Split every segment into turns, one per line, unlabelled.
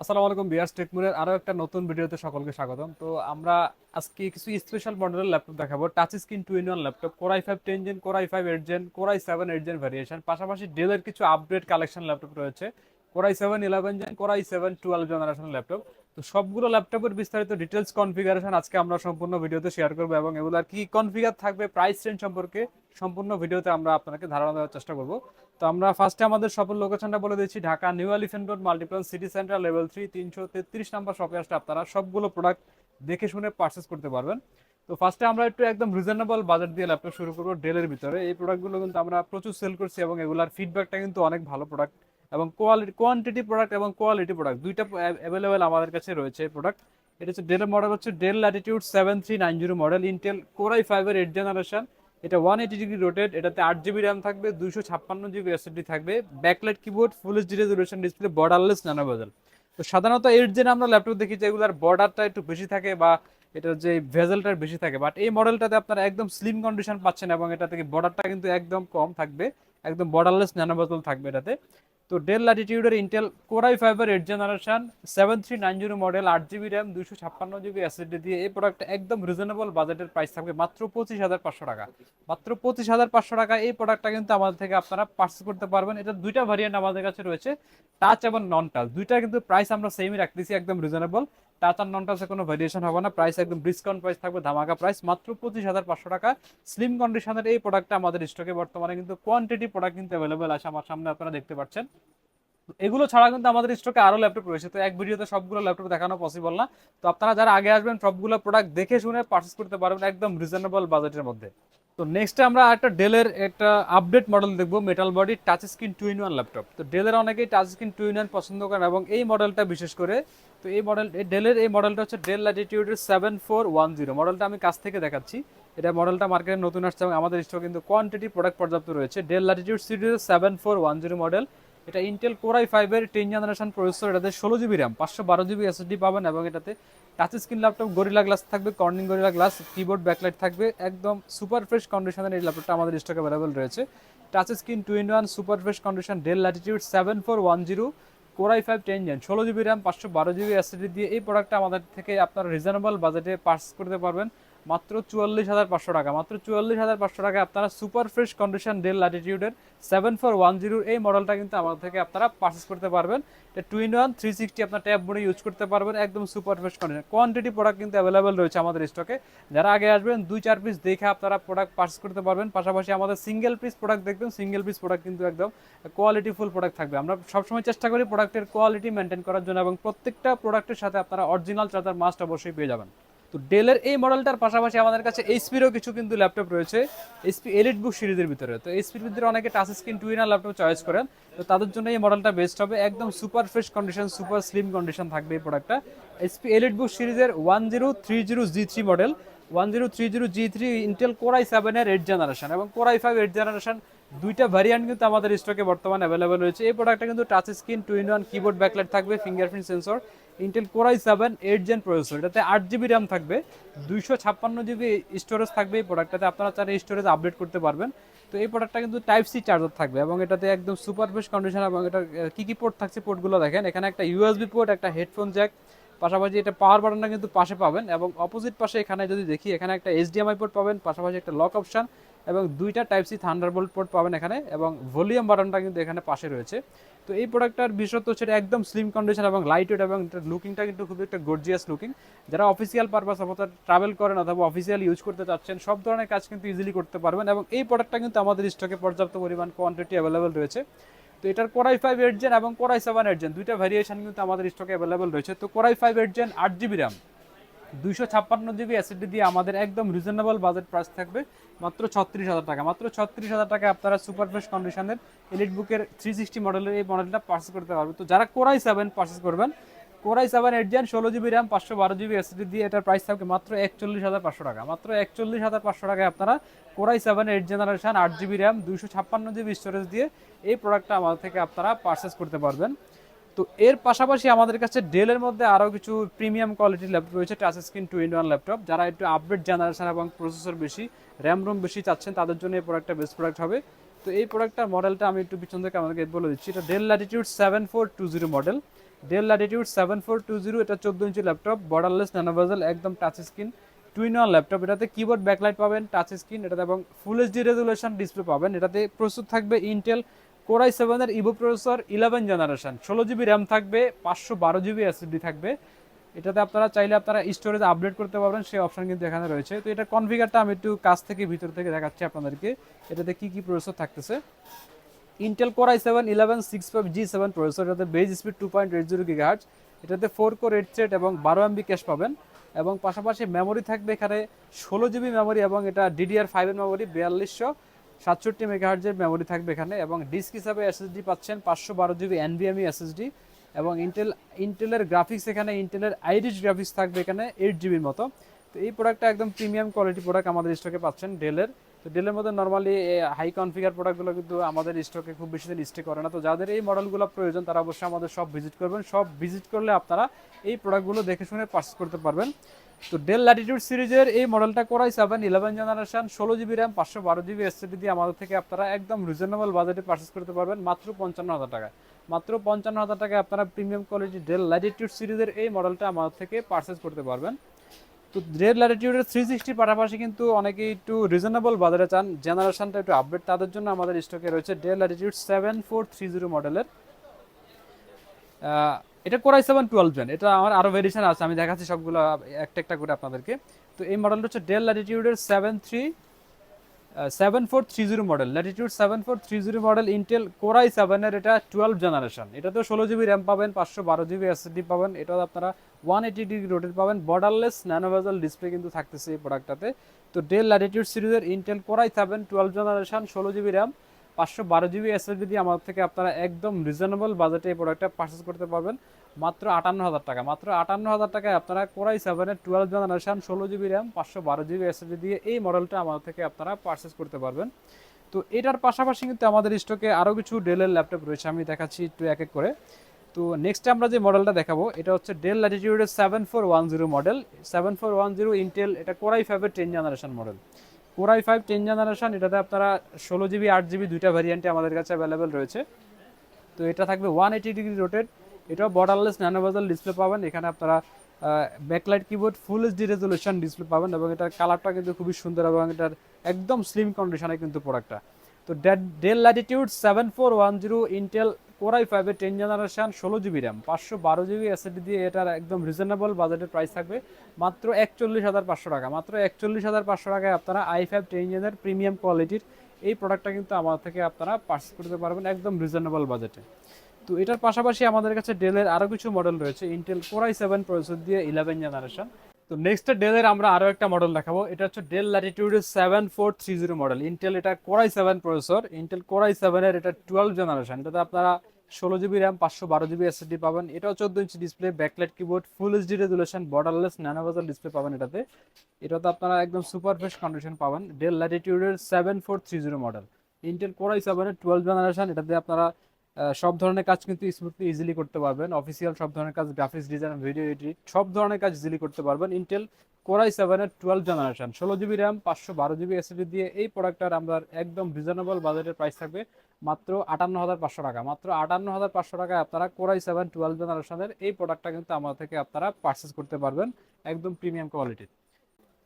আসসালামু আলাইকুম বিয়ার্স টেকমুরের আরও একটা নতুন ভিডিওতে সকলকে স্বাগতম। তো আমরা আজকে কিছু স্পেশাল মডেলের ল্যাপটপ দেখাবো। Touch screen two in one laptop core i five ten gen core i five eight gen core i seven eight gen variation পাশাপাশি ডেলের কিছু আপডেট কালেকশন ল্যাপটপ রয়েছে। Core i seven eleven gen core i seven twelve generation laptop তো সবগুলো ল্যাপটপের বিস্তারিত details configuration আজকে আমরা সম্পূর্ণ ভিডিওতে শেয়ার করব এবং এগুলার কি কনফিগার থাকবে প্রাইস রেঞ্জ সম্পর্কে সম্পূর্ণ ভিডিওতে আমরা আপনাকে ধারণা দেওয়ার চেষ্টা করব। তো আমরা ফার্স্টে আমাদের সফল লোকেশনটা বলে দিচ্ছি, Dhaka New Elephant Road Multiplan City Centre level three তিনশো তেত্রিশ নাম্বার শপে আসলে আপনারা সবগুলো প্রোডাক্ট দেখে শুনে পারচেস করতে পারবেন। তো ফার্স্টে আমরা একটু একদম রিজনেবল বাজেট দিয়ে ল্যাপটপ শুরু করব ডেলের ভিতরে। এই প্রোডাক্টগুলো কিন্তু আমরা প্রচুর সেল করছি এবং এগুলার ফিডব্যাকটা কিন্তু অনেক ভালো প্রোডাক্ট এবং কোয়ালিটি কোয়ান্টিটি প্রোডাক্ট এবং কোয়ালিটি প্রোডাক্ট দুইটা অ্যাভেলেবেল আমাদের কাছে রয়েছে প্রোডাক্ট এটা হচ্ছে ডেল মডেল হচ্ছে Dell Latitude seven three nine zero model Intel core i ফাইভের এইট জেনারেশন এটা ওয়ান এইটি ডিগ্রি রোটেড এটাতে আট জিবি র্যাম থাকবে, দুইশো ছাপ্পান্ন জিবি এসএসডি থাকবে backlight keyboard full HD resolution display borderless nano bezel তো সাধারণত এইট জেন আমরা ল্যাপটপ দেখি যে এগুলার বর্ডারটা একটু বেশি থাকে বা এটার যে ভেজেলটার বেশি থাকে। বাট এই মডেলটাতে আপনারা একদম স্লিম কন্ডিশন পাচ্ছেন এবং এটা থেকে বর্ডারটা কিন্তু একদম কম থাকবে, একদম বর্ডারলেস ন্যানো বেজেল থাকবে এটাতে। তো Dell ল্যাটিটিউডের Intel core i five eight generation seven three nine zero model আট জিবি র্যাম দুশো ছাপ্পান্ন জিবি এসএসডি দিয়ে এই প্রোডাক্ট একদম রিজনেবল বাজেটের প্রাইস থাকবে মাত্র পঁচিশ হাজার পাঁচশো টাকা। মাত্র পঁচিশ হাজার পাঁচশো টাকা এই প্রোডাক্টটা কিন্তু আমাদের থেকে আপনারা পার্সেস করতে পারবেন। এটা দুইটা ভ্যারিয়েন্ট আমাদের কাছে রয়েছে টাচ এবং নন টাচ দুইটা কিন্তু প্রাইস আমরা সেমই রাখতেছি, একদম রিজনেবল টাচ আর নন কোনো ভ্যারিয়েশন হবে না। প্রাইস একদম ডিসকাউন্ট প্রাইস থাকবে, ধামাকা প্রাইস মাত্র পঁচিশ হাজার পাঁচশো টাকা। স্লিম কন্ডিশনের এই প্রোডাক্টটা আমাদের স্টকে বর্তমানে কিন্তু কোয়ান্টিটি প্রোডাক্ট কিন্তু অ্যাভেলেবেল আছে আমার সামনে, আপনারা দেখতে পাচ্ছেন। এগুলো ছাড়া কিন্তু আমাদের স্টকে আরও ল্যাপটপ রয়েছে। তো এক ভিডিওতে সবগুলো ল্যাপটপ দেখানো পসিবল না। তো আপনারা যারা আগে আসবেন, সবগুলো প্রোডাক্ট দেখে শুনে পারচেস করতে পারবেন একদম রিজনেবল বাজেটের মধ্যে। তো নেক্সটে আমরা একটা ডেলের একটা আপডেট মডেল দেখব metal body touch screen two in one laptop তো ডেলের অনেকেই touch screen two in one পছন্দ করেন এবং এই মডেলটা বিশেষ করে, তো এই মডেল ডেলের এই মডেলটা হচ্ছে ডেল ল্যাটিটিউডের সেভেন ফোর ওয়ান জিরো মডেলটা আমি কাছ থেকে দেখাচ্ছি। এটা মডেলটা মার্কেটে নতুন আসছে এবং আমাদের স্টক কিন্তু কোয়ান্টিটি প্রোডাক্ট পর্যাপ্ত রয়েছে। ডেল ল্যাটিটিউড সিরিজের seven four one zero model এটা ইন্টেল কোরাই ফাইভের টেন জেনারেশন প্রসেসর এটাতে ষোলো জিবি র্যাম পাঁচশো বারো জিবি এসএসডি পাবেন এবং এটাতে touch screen laptop gorilla glass থাকবে Corning Gorilla glass keyboard backlight থাকবে, একদম সুপার ফ্রেশ কন্ডিশনের এই ল্যাপটপটা আমাদের স্টক অ্যাভেলেবল রয়েছে। Touch screen two in one super fresh condition Dell Latitude seven four one zero core i five ten gen ষোলো GB RAM পাঁচশো বারো জিবি এসএসডি দিয়ে এই প্রোডাক্টটা আমাদের থেকে আপনারা রিজনেবল বাজেটে পার্স করতে পারবেন। মাত্র চুয়াল্লিশ হাজার পাঁচশো টাকা। মাত্র চুয়াল্লিশ হাজার পাঁচশো টাকা আপনারা সুপার ফ্রেশ কন্ডিশন ডেল ল্যাটিটিউডের সেভেন ফোর ওয়ান জিরোর এই মডেলটা কিন্তু আমাদের থেকে আপনারা পারচেস করতে পারবেন। এটা two in one three sixty আপনার ট্যাব বোর্ডে ইউজ করতে পারবেন, একদম super fresh condition quantity product কিন্তু অ্যাভেলেবেল রয়েছে আমাদের স্টকে যারা আগে আসবেন দুই চার পিস দেখে আপনারা প্রোডাক্ট পারচেস করতে পারবেন। পাশাপাশি আমাদের সিঙ্গেল পিস প্রোডাক্ট দেখবেন সিঙ্গেল পিস প্রোডাক্ট কিন্তু একদম কোয়ালিটি ফুল প্রোডাক্ট থাকবে। আমরা সবসময় চেষ্টা করি প্রোডাক্টের কোয়ালিটি মেনটেন করার জন্য এবং প্রত্যেকটা প্রোডাক্টের সাথে আপনারা অরিজিনাল চার্জার মাস্ট অবশ্যই পেয়ে যাবেন। তো ডেলের এই মডেলটার পাশাপাশি আমাদের কাছে এইচপিরও কিছু কিন্তু ল্যাপটপ রয়েছে, এইচপি এলিট বুক সিরিজের ভিতরে। তো এইচপির ভিতরে অনেকে touch screen two in one laptop choice করেন। তো তাদের জন্য এই মডেলটা বেস্ট হবে। একদম super fresh condition super slim condition থাকবে এই প্রোডাক্টটা এইচপি এলিট বুক সিরিজের one zero three zero G three model one zero three zero G three Intel core i সেভেনের এইট জেনারেশন এবং core i five eight generation দুইটা variant কিন্তু আমাদের স্টকে বর্তমানে অ্যাভেলেবেল রয়েছে। এই প্রোডাক্টটা কিন্তু touch screen two in one keyboard backlight থাকবে fingerprint sensor Intel core i seven eight gen processor এটাতে আট জিবি র্যাম থাকবে, দুইশো ছাপ্পান্ন জিবি স্টোরেজ থাকবে এই প্রোডাক্টটাতে আপনারা চাইলে স্টোরেজ আপডেট করতে পারবেন। তো এই প্রোডাক্টটা কিন্তু টাইপ সি চার্জার থাকবে এবং এটাতে একদম সুপার কন্ডিশন এবং এটা কী কী পোর্ট থাকছে পোর্টগুলো দেখেন। এখানে একটা ইউএসবি পোর্ট একটা হেডফোন জ্যাক পাশাপাশি এটা পাওয়ার বাটনটা কিন্তু পাশে পাবেন এবং অপোজিট পাশে এখানে যদি দেখি, এখানে একটা এইচডিএমআই পোর্ট পাবেন, পাশাপাশি একটা লক অপশন এবং দুইটা টাইপ সি থান্ডারবোল্ট পোর্ট পাবেন এখানে এবং ভলিউম বাটনটা কিন্তু এখানে পাশে রয়েছে। তো এই প্রোডাক্টটার বিশেষত্ব হচ্ছে এটা একদম স্লিম কন্ডিশন এবং লাইট ওয়েট এবং লুকিংটা কিন্তু খুবই একটা গর্জিয়াস লুকিং যারা অফিসিয়াল পারপাস অথবা ট্রাভেল করেন অথবা অফিসিয়াল ইউজ করতে চাচ্ছেন, সব ধরনের কাজ কিন্তু ইজিলি করতে পারবেন এবং এই প্রোডাক্টটা কিন্তু আমাদের স্টকে পর্যাপ্ত পরিমাণ কোয়ান্টিটি অ্যাভেলেবেল রয়েছে। তো এটার core i five eight gen এবং core i seven eight gen দুইটা ভ্যারিয়েশন কিন্তু আমাদের স্টকে অ্যাভেলেবেল রয়েছে। তো core i five eight gen আট জিবি র্যাম দুইশো ছাপ্পান্ন জিবি অ্যাসিডি দিয়ে আমাদের একদম রিজনেবল বাজেট প্রাইস থাকবে, মাত্র ছত্রিশ হাজার টাকা। মাত্র ছত্রিশ হাজার টাকা আপনারা সুপার ফ্রেশ কন্ডিশনের এলিট বুকের থ্রি সিক্সটি মডেলের এই মডেলটা পার্চেস করতে পারবেন। তো যারা কোরাই সেভেন পার্চেস করবেন core i seven eight gen ষোলো জিবি র্যাম পাঁচশো বারো জিবি এসএসডি দিয়ে এটার প্রাইস থাকবে মাত্র একচল্লিশ হাজার পাঁচশো টাকা। মাত্র একচল্লিশ হাজার পাঁচশো টাকায় আপনারা core i seven eight generation আট জিবি র্যাম দুইশো ছাপ্পান্ন জিবি স্টোরেজ দিয়ে এই প্রোডাক্টটা আমাদের থেকে আপনারা পারচেস করতে পারবেন। তো এর পাশাপাশি আমাদের কাছে ডেলের মধ্যে আরও কিছু প্রিমিয়াম কোয়ালিটির ল্যাপটপ রয়েছে touch screen two in one laptop যারা একটু আপডেট জেনারেশন এবং প্রসেসর বেশি র্যাম রোম বেশি চাচ্ছেন, তাদের জন্য এই প্রোডাক্টটা বেস্ট প্রোডাক্ট হবে। তো এই প্রোডাক্টটার মডেলটা আমি একটু পিছন থেকে আমাদেরকে বলে দিচ্ছি। এটা Dell Latitude seven four two zero model Dell Latitude seven four two zero এটা চোদ্দ inch laptop borderless nano bezel একদম touch screen two in one laptop এটাতে কিবোর্ড ব্যাকলাইট পাবেন টাচ স্ক্রিন এটাতে এবং ফুল এইচডি রেজুলেশন ডিসপ্লে পাবেন, এটাতে প্রস্তুত থাকবে ইন্টেল কোরাই সেভেনের ইভো প্রসেসর ইলেভেন জেনারেশন ষোলো জিবি র্যাম থাকবে, পাঁচশো বারো জিবি এসএসডি থাকবে। এটাতে আপনারা চাইলে আপনারা স্টোরেজ আপডেট করতে পারবেন, সেই অপশন কিন্তু এখানে রয়েছে। তো এটা কনফিগারটা আমি একটু কাছ থেকে ভিতর থেকে দেখাচ্ছি আপনাদেরকে, এটাতে কি কি প্রসেসর থাকতেছে। Intel core i seven eleven six five G seven processor এটাতে base speed two point eight zero gigahertz এটাতে ফোর কোর এইট সেট এবং বারো এমবি ক্যাশ পাবেন। এবং পাশাপাশি মেমোরি থাকবে এখানে ষোলো জিবি মেমোরি এবং এটা ডিডিআর ফাইভের মেমোরি বিয়াল্লিশশো সাতষট্টি মেগাহার্জের মেমোরি থাকবে এখানে। এবং ডিস্ক হিসাবে এসএসডি পাচ্ছেন পাঁচশো বারো জিবি এনবিএমই এসএসডি এবং ইন্টেল ইন্টেলের গ্রাফিক্স এখানে ইন্টেলের আইরিশ গ্রাফিক্স থাকবে এখানে এইট জিবির মতো। তো এই প্রোডাক্টটা একদম প্রিমিয়াম কোয়ালিটি প্রোডাক্ট আমাদের স্টকে পাচ্ছেন ডেলের তো ডেলের মধ্যে নর্মালি হাই কনফিগার প্রোডাক্টগুলো কিন্তু আমাদের স্টকে খুব বেশি দিন স্টে করে না। তো যাদের এই মডেলগুলো প্রয়োজন, তারা অবশ্যই আমাদের সব ভিজিট করবেন। সব ভিজিট করলে আপনারা এই প্রোডাক্টগুলো দেখে শুনে পারচেস করতে পারবেন। তো ডেল ল্যাটিটিউড সিরিজের এই মডেলটা core i seven eleven generation ষোলো জিবি র্যাম পাঁচশো বারো জিবি এসএসডি দিয়ে আমাদের থেকে আপনারা একদম রিজনেবল বাজেটে পারচেস করতে পারবেন, মাত্র পঞ্চান্ন হাজার টাকা মাত্র পঞ্চান্ন হাজার টাকায় আপনারা প্রিমিয়াম কোয়ালিটি ডেল ল্যাটিটিউড সিরিজের এই মডেলটা আমাদের থেকে পারচেস করতে পারবেন। তো রেড ল্যাটিটিউডের থ্রি সিক্সটি পাশাপাশি কিন্তু অনেকেই একটু রিজনেবল বাজারে চান। জেনারেশনটা একটু আপডেট তাদের জন্য আমাদের স্টকে রয়েছে Dell Latitude seven four three zero মডেলের এটা কোরাই সেভেন টুয়েলভ জেন এটা আমার আরও ভেরিয়েশন আছে, আমি দেখাচ্ছি সবগুলো, একটা একটা করে আপনাদেরকে। তো এই মডেলটা হচ্ছে Dell ল্যাটিটিউডের seven three seven four three zero model Latitude seven four three zero model Intel core i সেভেনের এটা টুয়েলভ জেনারেশন এটাতেও ষোলো জিবি র্যাম পাবেন, পাঁচশো বারো জিবি এসএসডি পাবেন, এটাও আপনারা ওয়ান এইটি ডিগ্রি রোটেট পাবেন। বর্ডারলেস ন্যানোভেজাল ডিসপ্লে কিন্তু থাকতেছে এই প্রোডাক্টটাতে তো ডেল ল্যাটিটিউড সিরিজের Intel core i seven twelve generation ষোলো জিবি র্যাম পাঁচশো বারো জিবি এসএসডি দিয়ে আমাদের থেকে আপনারা একদম রিজনেবল বাজেটে এই প্রোডাক্টটা পারচেস করতে পারবেন। মাত্র আটান্ন হাজার টাকা। মাত্র আটান্ন হাজার টাকায় আপনারা কোরাই সেভেনের টুয়েলভ জেনারেশন ষোলো জিবি র্যাম পাঁচশো বারো জিবি এসএসডি দিয়ে এই মডেলটা আমাদের থেকে আপনারা পারচেস করতে পারবেন। তো এটার পাশাপাশি কিন্তু আমাদের স্টকে আরও কিছু ডেলের ল্যাপটপ রয়েছে, আমি দেখাচ্ছি একটু এক এক করে। তো নেক্সট আমরা যে মডেলটা দেখাবো, এটা হচ্ছে Dell ল্যাটিটিউডের seven four one zero model seven four one zero Intel এটা কোরাই ফাইভের ten generation model core i five ten generation এটাতে আপনারা ষোলো জিবি আট জিবি দুইটা ভ্যারিয়েন্টে আমাদের কাছে অ্যাভেলেবেল রয়েছে। তো এটা থাকবে ওয়ান এইটি ডিগ্রি রোটেড এটাও বর্ডারলেস ন্যানোভাজাল ডিসপ্লে পাবেন। এখানে আপনারা backlight keyboard full HD resolution display পাবেন এবং এটার কালারটা কিন্তু খুবই সুন্দর এবং এটার একদম স্লিম কন্ডিশনে কিন্তু প্রোডাক্টটা তো Dell Latitude seven four one zero Intel core i ফাইভের টেন জেনারেশন ষোলো জিবি র্যাম পাঁচশো বারো জিবি এসএসডি দিয়ে এটার একদম রিজনেবল বাজেটের প্রাইস থাকবে। মাত্র একচল্লিশ হাজার পাঁচশো টাকা। মাত্র একচল্লিশ হাজার পাঁচশো টাকায় আপনারা আই ফাইভ টেন জেনের প্রিমিয়াম কোয়ালিটির এই প্রোডাক্টটা কিন্তু আমাদের থেকে আপনারা পার্চেস করতে পারবেন একদম রিজনেবল বাজেটে তো এটার পাশাপাশি আমাদের কাছে ডেলের আরও কিছু মডেল রয়েছে Intel core i seven processor দিয়ে ইলেভেন জেনারেশন তো নেক্সট ডেলের আমরা আরও একটা মডেল দেখাবো, এটা হচ্ছে Dell ল্যাটিটিউডের seven four three zero model Intel এটা core i seven processor Intel core i সেভেনের এটা টুয়েলভ জেনারেশন এটাতে আপনারা ষোলো জিবি র্যাম, পাঁচশো বারো জিবি এসএসডি পাবেন। এটাও চোদ্দ ইঞ্চি display backlight keyboard full HD resolution borderless nano bezel display পাবেন এটাতে। এটাতে আপনারা একদম সুপার ফ্রেশ কন্ডিশন পাবেন। Dell ল্যাটিটিউডের seven four three zero model Intel core i সেভেনের টুয়েলভ জেনারেশন এটাতে আপনারা সব ধরনের কাজ কিন্তু স্মুথলি ইজিলি করতে পারবেন। অফিসিয়াল সব ধরনের কাজ গ্রাফিক্স ডিজাইন ভিডিও এডিট সব ধরনের কাজ ইজিলি করতে পারবেন। ইন্টেল কোরাই সেভেনের টুয়েলভ জেনারেশন ষোলো জিবি র্যাম পাঁচশো বারো জিবি এসএসডি দিয়ে এই প্রোডাক্টটার আমরা একদম রিজনেবল বাজেটের প্রাইস থাকবে মাত্র আটান্ন হাজার পাঁচশো টাকা। মাত্র আটান্ন হাজার পাঁচশো টাকায় আপনারা কোরাই সেভেন টুয়েলভ জেনারেশনের এই প্রোডাক্টটা কিন্তু আমাদের থেকে আপনারা পারচেস করতে পারবেন একদম প্রিমিয়াম কোয়ালিটির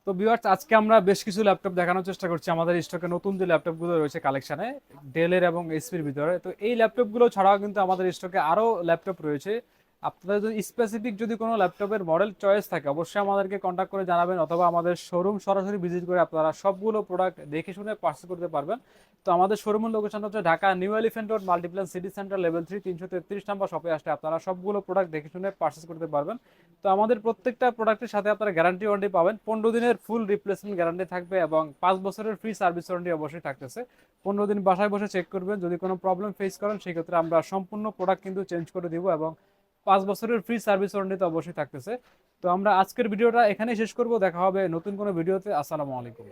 তো ভিউয়ার্স আজকে আমরা বেশ কিছু ল্যাপটপ দেখানোর চেষ্টা করছি। আমাদের স্টকে নতুন যে ল্যাপটপগুলো রয়েছে কালেকশানে ডেলের এবং এসপির ভিতরে। তো এই ল্যাপটপগুলো ছাড়াও কিন্তু আমাদের স্টকে আরও ল্যাপটপ রয়েছে। আপনাদের যদি স্পেসিফিক যদি কোনো ল্যাপটপের মডেল চয়েস থাকে, অবশ্যই আমাদেরকে কন্ট্যাক্ট করে জানাবেন অথবা আমাদের শোরুম সরাসরি ভিজিট করে আপনারা সবগুলো প্রোডাক্ট দেখে শুনে পার্সেল করতে পারবেন। তো আমাদের শোরুমের লোকেশন হচ্ছে Dhaka new elephant road Multiplan city center level three তিনশো তেত্রিশ নাম্বার শপে আসলে আপনারা সবগুলো প্রোডাক্ট দেখে শুনে পার্সেস করতে পারবেন। তো আমাদের প্রত্যেকটা প্রোডাক্টের সাথে আপনারা গ্যারান্টি ওয়ারেন্টি পাবেন। পনেরো দিনের ফুল রিপ্লেসমেন্ট গ্যারান্টি থাকবে এবং পাঁচ বছরের ফ্রি সার্ভিস ওয়ারেন্টি অবশ্যই থাকতেছে। পনেরো দিন বাসায় বসে চেক করবেন, যদি কোনো প্রবলেম ফেস করেন, সেক্ষেত্রে আমরা সম্পূর্ণ প্রোডাক্ট কিন্তু চেঞ্জ করে দিব এবং পাঁচ বছরের ফ্রি সার্ভিস ওয়ারেন্টি তো অবশ্যই থাকতেছে। তো আমরা আজকের ভিডিওটা এখানেই শেষ করব। দেখা হবে নতুন কোনো ভিডিওতে। আসসালামু আলাইকুম।